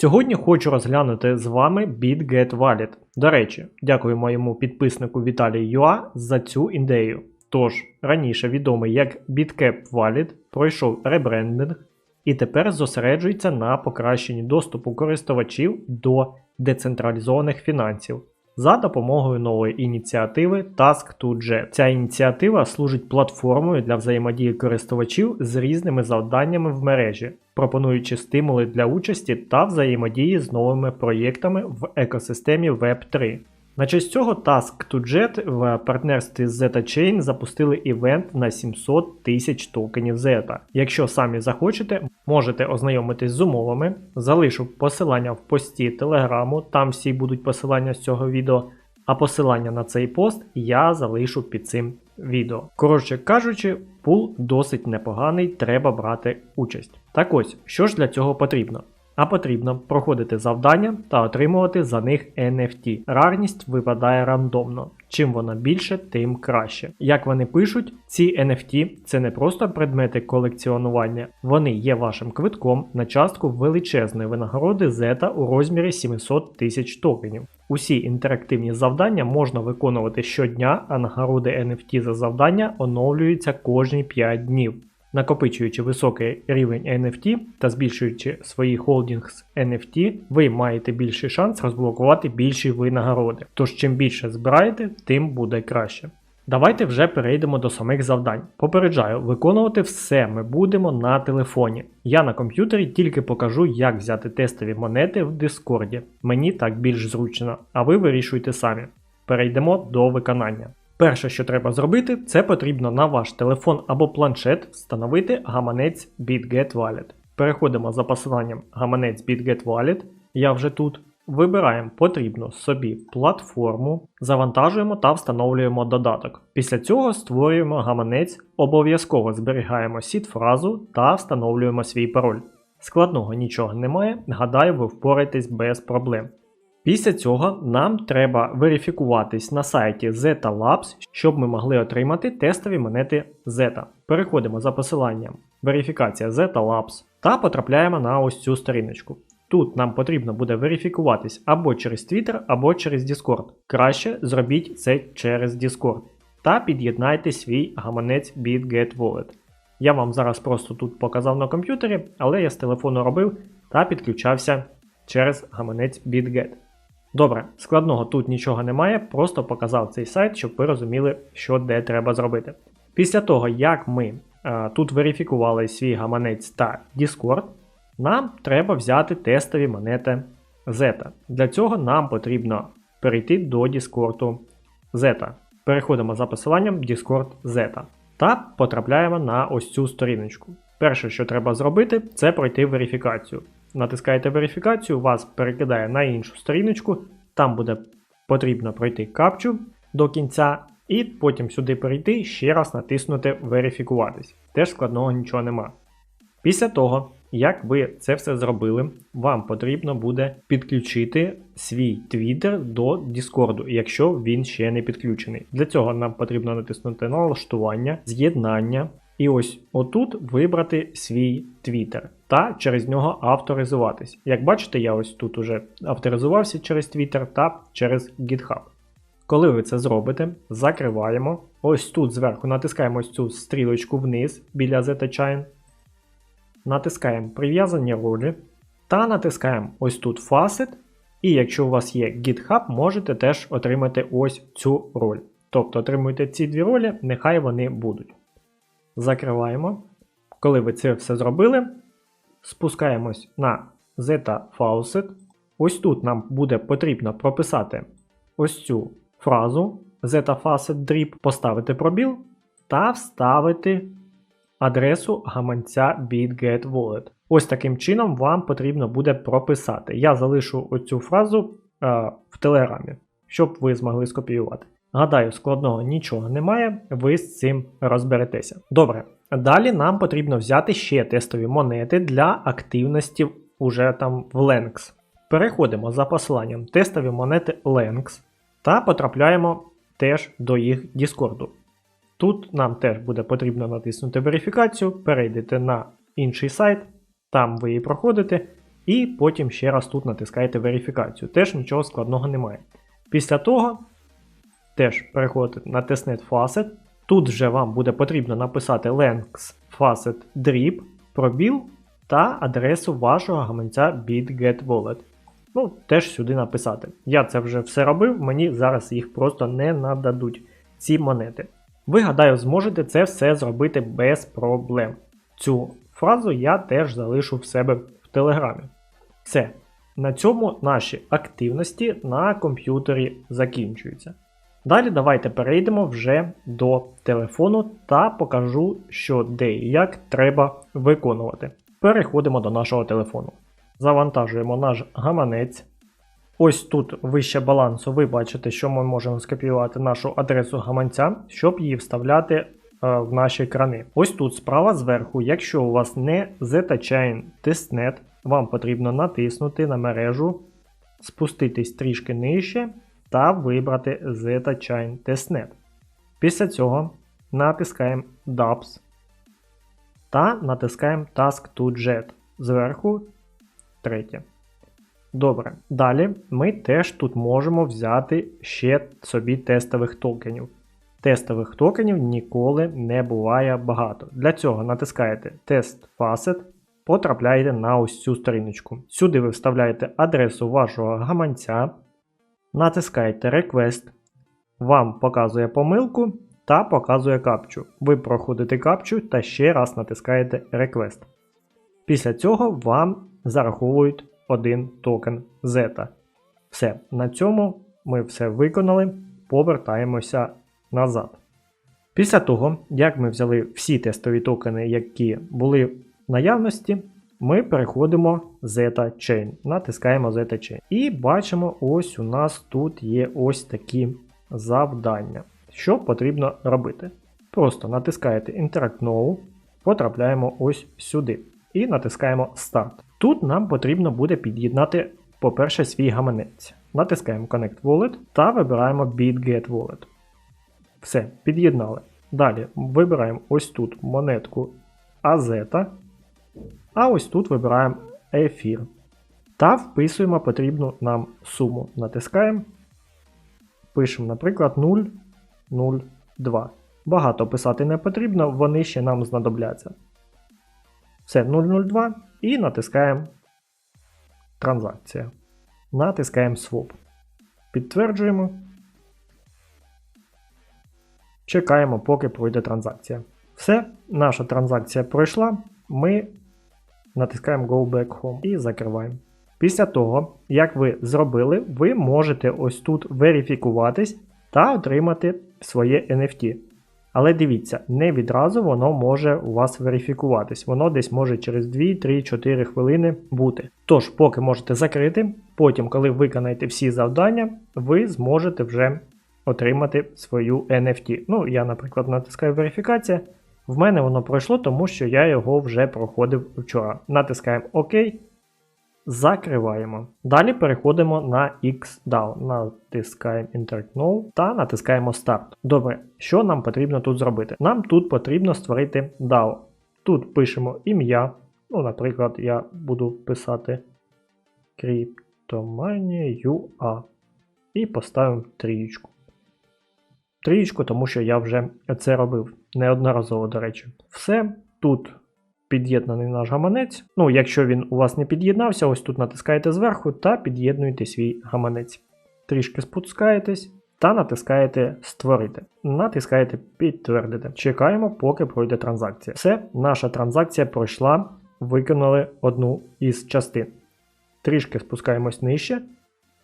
Сьогодні хочу розглянути з вами BitGet Wallet. До речі, дякую моєму підписнику Віталію Юа за цю ідею. Тож, раніше відомий як BitCap Wallet пройшов ребрендинг і тепер зосереджується на покращенні доступу користувачів до децентралізованих фінансів за допомогою нової ініціативи Task2Jet. Ця ініціатива служить платформою для взаємодії користувачів з різними завданнями в мережі, пропонуючи стимули для участі та взаємодії з новими проєктами в екосистемі Web3. На честь цього Task2Jet в партнерстві з ZetaChain запустили івент на 700 тисяч токенів Zeta. Якщо самі захочете, можете ознайомитись з умовами, залишу посилання в пості телеграму, там всі будуть посилання з цього відео, а посилання на цей пост я залишу під цим відео. Коротше кажучи, пул досить непоганий, треба брати участь. Так ось, що ж для цього потрібно? А потрібно проходити завдання та отримувати за них NFT. Рарність випадає рандомно. Чим вона більше, тим краще. Як вони пишуть, ці NFT це не просто предмети колекціонування, вони є вашим квитком на частку величезної винагороди ZETA у розмірі 700 тисяч токенів. Усі інтерактивні завдання можна виконувати щодня, а нагороди NFT за завдання оновлюються кожні 5 днів. Накопичуючи високий рівень NFT та збільшуючи свої холдінгс NFT, ви маєте більший шанс розблокувати більші винагороди. Тож чим більше збираєте, тим буде краще. Давайте вже перейдемо до самих завдань. Попереджаю, виконувати все ми будемо на телефоні. Я на комп'ютері тільки покажу, як взяти тестові монети в Дискорді. Мені так більш зручно, а ви вирішуйте самі. Перейдемо до виконання. Перше, що треба зробити, це потрібно на ваш телефон або планшет встановити гаманець BitGet Wallet. Переходимо за посиланням гаманець BitGet Wallet, я вже тут. Вибираємо потрібну собі платформу, завантажуємо та встановлюємо додаток. Після цього створюємо гаманець, обов'язково зберігаємо сід-фразу та встановлюємо свій пароль. Складного нічого немає, гадаю, ви впораєтесь без проблем. Після цього нам треба верифікуватись на сайті Zeta Labs, щоб ми могли отримати тестові монети Zeta. Переходимо за посиланням верифікація Zeta Labs та потрапляємо на ось цю сторіночку. Тут нам потрібно буде верифікуватись або через Twitter, або через Discord. Краще зробіть це через Discord. Та під'єднайте свій гаманець BitGet Wallet. Я вам зараз просто тут показав на комп'ютері, але я з телефону робив та підключався через гаманець BitGet. Добре, складного тут нічого немає, просто показав цей сайт, щоб ви розуміли, що де треба зробити. Після того, як ми е, тут верифікували свій гаманець та Discord, нам треба взяти тестові монети Zeta. Для цього нам потрібно перейти до Discord Zeta. Переходимо за посиланням Discord Zeta та потрапляємо на ось цю сторіночку. Перше, що треба зробити, це пройти верифікацію натискаєте верифікацію, вас перекидає на іншу сторіночку, там буде потрібно пройти капчу до кінця, і потім сюди перейти ще раз натиснути Верифікуватись. Теж складного нічого нема. Після того, як ви це все зробили, вам потрібно буде підключити свій Twitter до Discord, якщо він ще не підключений. Для цього нам потрібно натиснути налаштування, з'єднання. І ось отут вибрати свій Twitter та через нього авторизуватись. Як бачите, я ось тут уже авторизувався через Twitter та через GitHub. Коли ви це зробите, закриваємо. Ось тут зверху натискаємо ось цю стрілочку вниз біля ZTChain. Натискаємо прив'язані ролі та натискаємо ось тут Facet. І якщо у вас є GitHub, можете теж отримати ось цю роль. Тобто отримуйте ці дві ролі, нехай вони будуть. Закриваємо. Коли ви це все зробили, спускаємось на Zeta Faucet. Ось тут нам буде потрібно прописати ось цю фразу, Zeta Facet Drip, поставити пробіл та вставити адресу гаманця BitGet Wallet. Ось таким чином вам потрібно буде прописати. Я залишу оцю фразу е, в Телеграмі, щоб ви змогли скопіювати. Гадаю, складного нічого немає, ви з цим розберетеся. Добре, далі нам потрібно взяти ще тестові монети для активності уже там в Lenx. Переходимо за посиланням тестові монети Lenx та потрапляємо теж до їх Діскорду. Тут нам теж буде потрібно натиснути верифікацію, перейдете на інший сайт, там ви її проходите, і потім ще раз тут натискаєте верифікацію. Теж нічого складного немає. Після того теж переходите на testnet Facet. Тут вже вам буде потрібно написати Lenx Facet Drip, пробіл та адресу вашого гаманця BitGet Wallet. Ну, теж сюди написати. Я це вже все робив, мені зараз їх просто не нададуть, ці монети. Ви, гадаю, зможете це все зробити без проблем. Цю фразу я теж залишу в себе в Телеграмі. Все. На цьому наші активності на комп'ютері закінчуються. Далі давайте перейдемо вже до телефону та покажу, що де і як треба виконувати. Переходимо до нашого телефону. Завантажуємо наш гаманець. Ось тут вище балансу ви бачите, що ми можемо скопіювати нашу адресу гаманця, щоб її вставляти е, в наші крани. Ось тут справа зверху, якщо у вас не ZetaChain Testnet, вам потрібно натиснути на мережу, спуститись трішки нижче та вибрати ZetaChain Testnet. Після цього натискаємо DAPS та натискаємо Task to Jet. Зверху третє. Добре. Далі ми теж тут можемо взяти ще собі тестових токенів. Тестових токенів ніколи не буває багато. Для цього натискаєте Test Facet, потрапляєте на ось цю сторіночку. Сюди ви вставляєте адресу вашого гаманця, натискаєте Request, вам показує помилку та показує капчу. Ви проходите капчу та ще раз натискаєте Request. Після цього вам зараховують один токен Z. Все, на цьому ми все виконали, повертаємося назад. Після того, як ми взяли всі тестові токени, які були в наявності, ми переходимо Zeta Chain, натискаємо Zeta Chain. І бачимо, ось у нас тут є ось такі завдання. Що потрібно робити? Просто натискаєте Interact Now, потрапляємо ось сюди. І натискаємо Start. Тут нам потрібно буде під'єднати, по-перше, свій гаманець. Натискаємо Connect Wallet та вибираємо BitGet Wallet. Все, під'єднали. Далі вибираємо ось тут монетку AZ, а ось тут вибираємо Ефір. Та вписуємо потрібну нам суму. Натискаємо. Пишемо, наприклад, 0,02. Багато писати не потрібно, вони ще нам знадобляться. Все 002 і натискаємо транзакція. Натискаємо Swap. Підтверджуємо. Чекаємо, поки пройде транзакція. Все, наша транзакція пройшла. Ми натискаємо Go Back Home і закриваємо. Після того, як ви зробили, ви можете ось тут верифікуватись та отримати своє NFT. Але дивіться, не відразу воно може у вас верифікуватись. Воно десь може через 2, 3, 4 хвилини бути. Тож, поки можете закрити, потім, коли виконаєте всі завдання, ви зможете вже отримати свою NFT. Ну, я, наприклад, натискаю верифікація. В мене воно пройшло, тому що я його вже проходив вчора. Натискаємо ОК. Закриваємо. Далі переходимо на XDAO. Натискаємо Interact та натискаємо Start. Добре, що нам потрібно тут зробити? Нам тут потрібно створити DAO. Тут пишемо ім'я. Ну, Наприклад, я буду писати Cryptomania.ua і поставимо трієчку. Трієчку, тому що я вже це робив неодноразово, до речі. Все. Тут під'єднаний наш гаманець. Ну, якщо він у вас не під'єднався, ось тут натискаєте зверху та під'єднуєте свій гаманець. Трішки спускаєтесь та натискаєте Створити. Натискаєте Підтвердити. Чекаємо, поки пройде транзакція. Все, наша транзакція пройшла, виконали одну із частин. Трішки спускаємось нижче.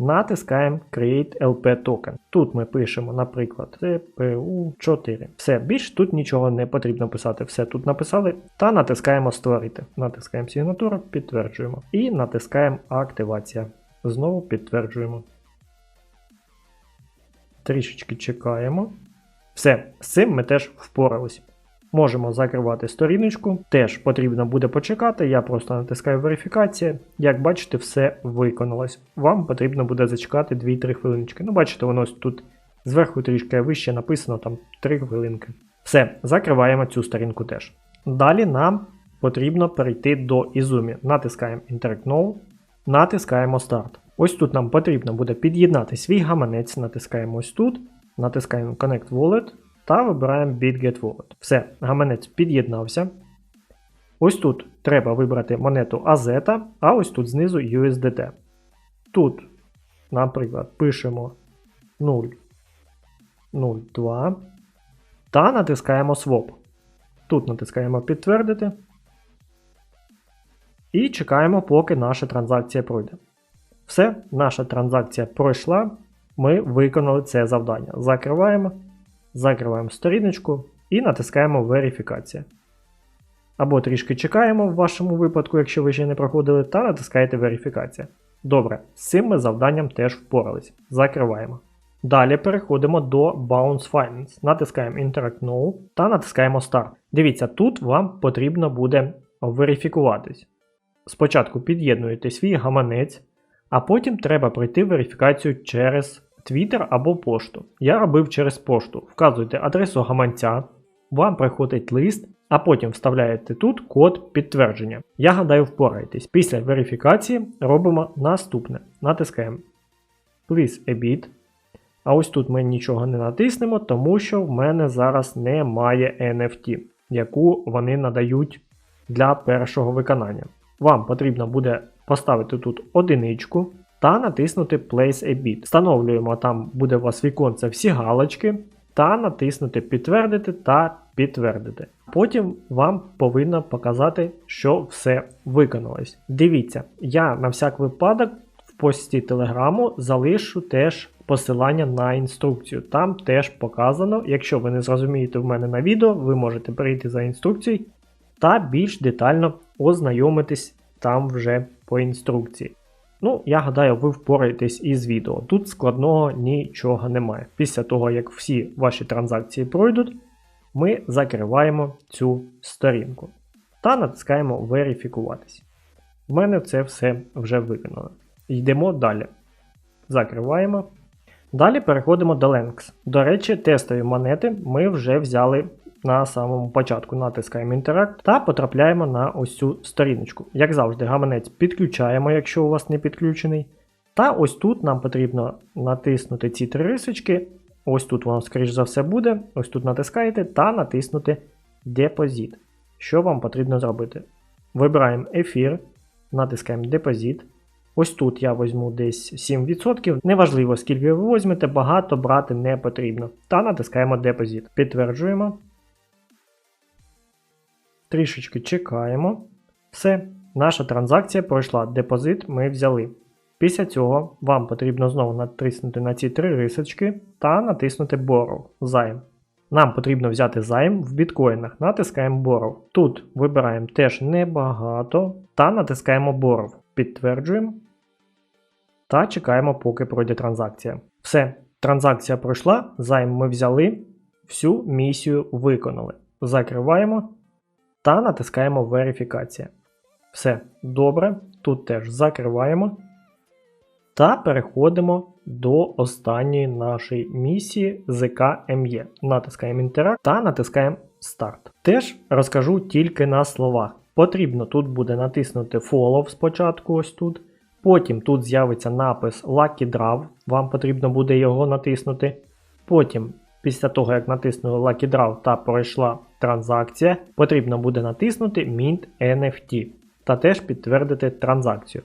Натискаємо Create LP Token. Тут ми пишемо, наприклад, CPU4. Все, більш тут нічого не потрібно писати. Все тут написали. Та натискаємо Створити. Натискаємо сигнатуру, підтверджуємо. І натискаємо Активація. Знову підтверджуємо. Трішечки чекаємо. Все, з цим ми теж впоралися. Можемо закривати сторіночку. Теж потрібно буде почекати. Я просто натискаю верифікація. Як бачите, все виконалось. Вам потрібно буде зачекати 2-3 хвилиночки. Ну, бачите, воно ось тут зверху трішки вище написано там 3 хвилинки. Все, закриваємо цю сторінку теж. Далі нам потрібно перейти до Izumi. Натискаємо Interact Now, натискаємо Start. Ось тут нам потрібно буде під'єднати свій гаманець, натискаємо ось тут, натискаємо Connect Wallet та вибираємо Wallet. Все, гаманець під'єднався. Ось тут треба вибрати монету AZ, а ось тут знизу USDT. Тут, наприклад, пишемо 0,02 та натискаємо Swap. Тут натискаємо підтвердити. І чекаємо, поки наша транзакція пройде. Все, наша транзакція пройшла. Ми виконали це завдання. Закриваємо, закриваємо сторіночку і натискаємо верифікація. Або трішки чекаємо в вашому випадку, якщо ви ще не проходили, та натискаєте верифікація. Добре, з цим ми завданням теж впорались. Закриваємо. Далі переходимо до Bounce Finance. Натискаємо Interact Now та натискаємо Start. Дивіться, тут вам потрібно буде верифікуватись. Спочатку під'єднуєте свій гаманець, а потім треба пройти верифікацію через Twitter або пошту. Я робив через пошту. Вказуєте адресу гаманця, вам приходить лист, а потім вставляєте тут код підтвердження. Я гадаю, впораєтесь. Після верифікації робимо наступне. Натискаємо Please a. А ось тут ми нічого не натиснемо, тому що в мене зараз немає NFT, яку вони надають для першого виконання. Вам потрібно буде поставити тут одиничку та натиснути Place a bit. Встановлюємо, там буде у вас віконце всі галочки, та натиснути Підтвердити та підтвердити. Потім вам повинно показати, що все виконалось. Дивіться, я на всяк випадок в пості телеграму залишу теж посилання на інструкцію. Там теж показано, якщо ви не зрозумієте в мене на відео, ви можете перейти за інструкцією та більш детально ознайомитись там вже по інструкції. Ну, я гадаю, ви впораєтесь із відео. Тут складного нічого немає. Після того, як всі ваші транзакції пройдуть, ми закриваємо цю сторінку та натискаємо верифікуватись. В мене це все вже виконано. Йдемо далі. Закриваємо. Далі переходимо до Lenx. До речі, тестові монети ми вже взяли на самому початку. Натискаємо Interact та потрапляємо на ось цю сторіночку. Як завжди, гаманець підключаємо, якщо у вас не підключений. Та ось тут нам потрібно натиснути ці три рисочки. Ось тут воно, скоріш за все, буде. Ось тут натискаєте та натиснути Депозит. Що вам потрібно зробити? Вибираємо ефір, натискаємо Депозит. Ось тут я візьму десь 7%. Неважливо, скільки ви візьмете, багато брати не потрібно. Та натискаємо депозит. Підтверджуємо. Трішечки чекаємо. Все, наша транзакція пройшла. Депозит ми взяли. Після цього вам потрібно знову натиснути на ці три рисочки та натиснути Borrow займ. Нам потрібно взяти займ в біткоїнах. Натискаємо Borrow. Тут вибираємо теж небагато та натискаємо Borrow. Підтверджуємо. Та чекаємо, поки пройде транзакція. Все, транзакція пройшла, займ ми взяли, всю місію виконали. Закриваємо та натискаємо верифікація. Все, добре. Тут теж закриваємо. Та переходимо до останньої нашої місії ZKME. Натискаємо Interact та натискаємо Start. Теж розкажу тільки на словах. Потрібно тут буде натиснути Follow спочатку, ось тут. Потім тут з'явиться напис Lucky Draw, вам потрібно буде його натиснути. Потім, після того, як натиснули Lucky Draw та пройшла транзакція, потрібно буде натиснути Mint NFT та теж підтвердити транзакцію.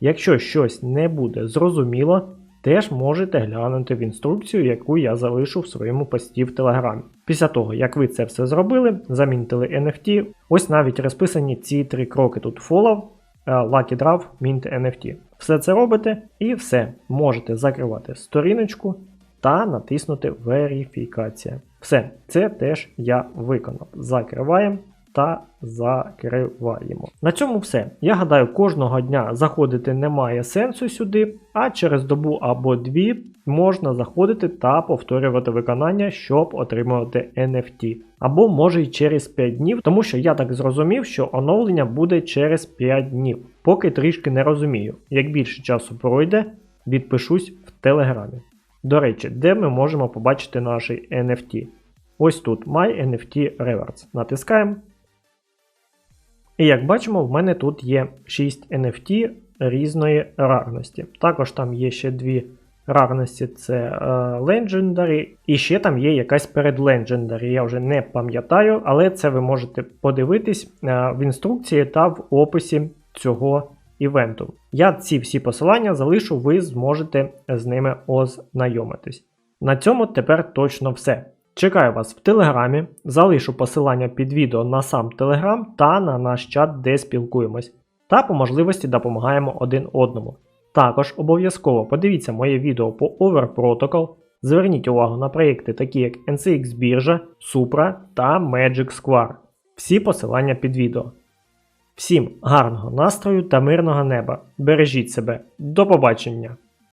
Якщо щось не буде зрозуміло, теж можете глянути в інструкцію, яку я залишу в своєму пості в Телеграмі. Після того, як ви це все зробили, замінтили NFT, ось навіть розписані ці три кроки тут Follow, е, Lucky Draw Mint NFT. Все це робите і все. Можете закривати сторіночку та натиснути Верифікація. Все, це теж я виконав. Закриваємо та закриваємо. На цьому все. Я гадаю, кожного дня заходити немає сенсу сюди, а через добу або дві можна заходити та повторювати виконання, щоб отримувати NFT. Або може й через 5 днів, тому що я так зрозумів, що оновлення буде через 5 днів. Поки трішки не розумію. Як більше часу пройде, відпишусь в телеграмі. До речі, де ми можемо побачити наші NFT? Ось тут My NFT Rewards. Натискаємо. І як бачимо, в мене тут є 6 NFT різної рарності. Також там є ще дві рарності це е, Legendary, і ще там є якась перед Legendary, я вже не пам'ятаю, але це ви можете подивитись е, в інструкції та в описі цього івенту. Я ці всі посилання залишу, ви зможете з ними ознайомитись. На цьому тепер точно все. Чекаю вас в Телеграмі, залишу посилання під відео на сам Телеграм та на наш чат, де спілкуємось, та по можливості допомагаємо один одному. Також обов'язково подивіться моє відео по Over Protocol, зверніть увагу на проєкти такі як NCX біржа, Supra та Magic Square. Всі посилання під відео. Всім гарного настрою та мирного неба. Бережіть себе. До побачення!